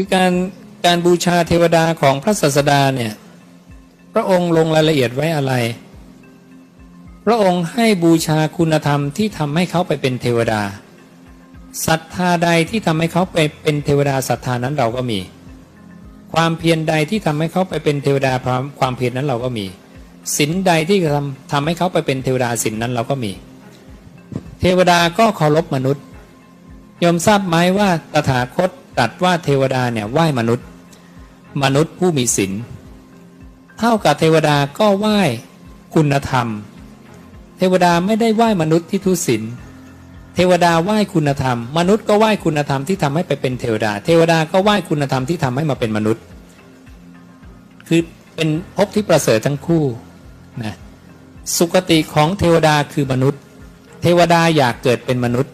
คือการการบูชาเทวดาของพระศาสดาเนี่ยพระองค์ลงรายละเอียดไว้อะไร พระองค์ให้บูชาคุณธรรมที่ทำให้เขาไปเป็นเทวดาศรัทธาใดที่ทำให้เขาไปเป็นเทวดาศรัทธานั้นเราก็มี ความเพียรใดที่ทำให้เขาไปเป็นเทวดาความความเพียรนั้นเราก็มีศีลใดที่ทำทำให้เขาไปเป็นเทวดาศีลนั้นเราก็มี เทวดาก็เคารพมนุษย์ยอมทราบไหมว่าตถาคต ตรัสว่าเทวดาเนี่ยไหว้มนุษย์ มนุษย์ผู้มีศีลเท่ากับเทวดาก็ไหว้คุณธรรม เทวดาไม่ได้ไหว้มนุษย์ที่ทุศีลเทวดาไหว้คุณธรรม มนุษย์ก็ไหว้คุณธรรมที่ทำให้ไปเป็นเทวดา เทวดาก็ไหว้คุณธรรมที่ทำให้มาเป็นมนุษย์ คือเป็นภพที่ประเสริฐทั้งคู่นะสุคติของเทวดาคือมนุษย์ เทวดาอยากเกิดเป็นมนุษย์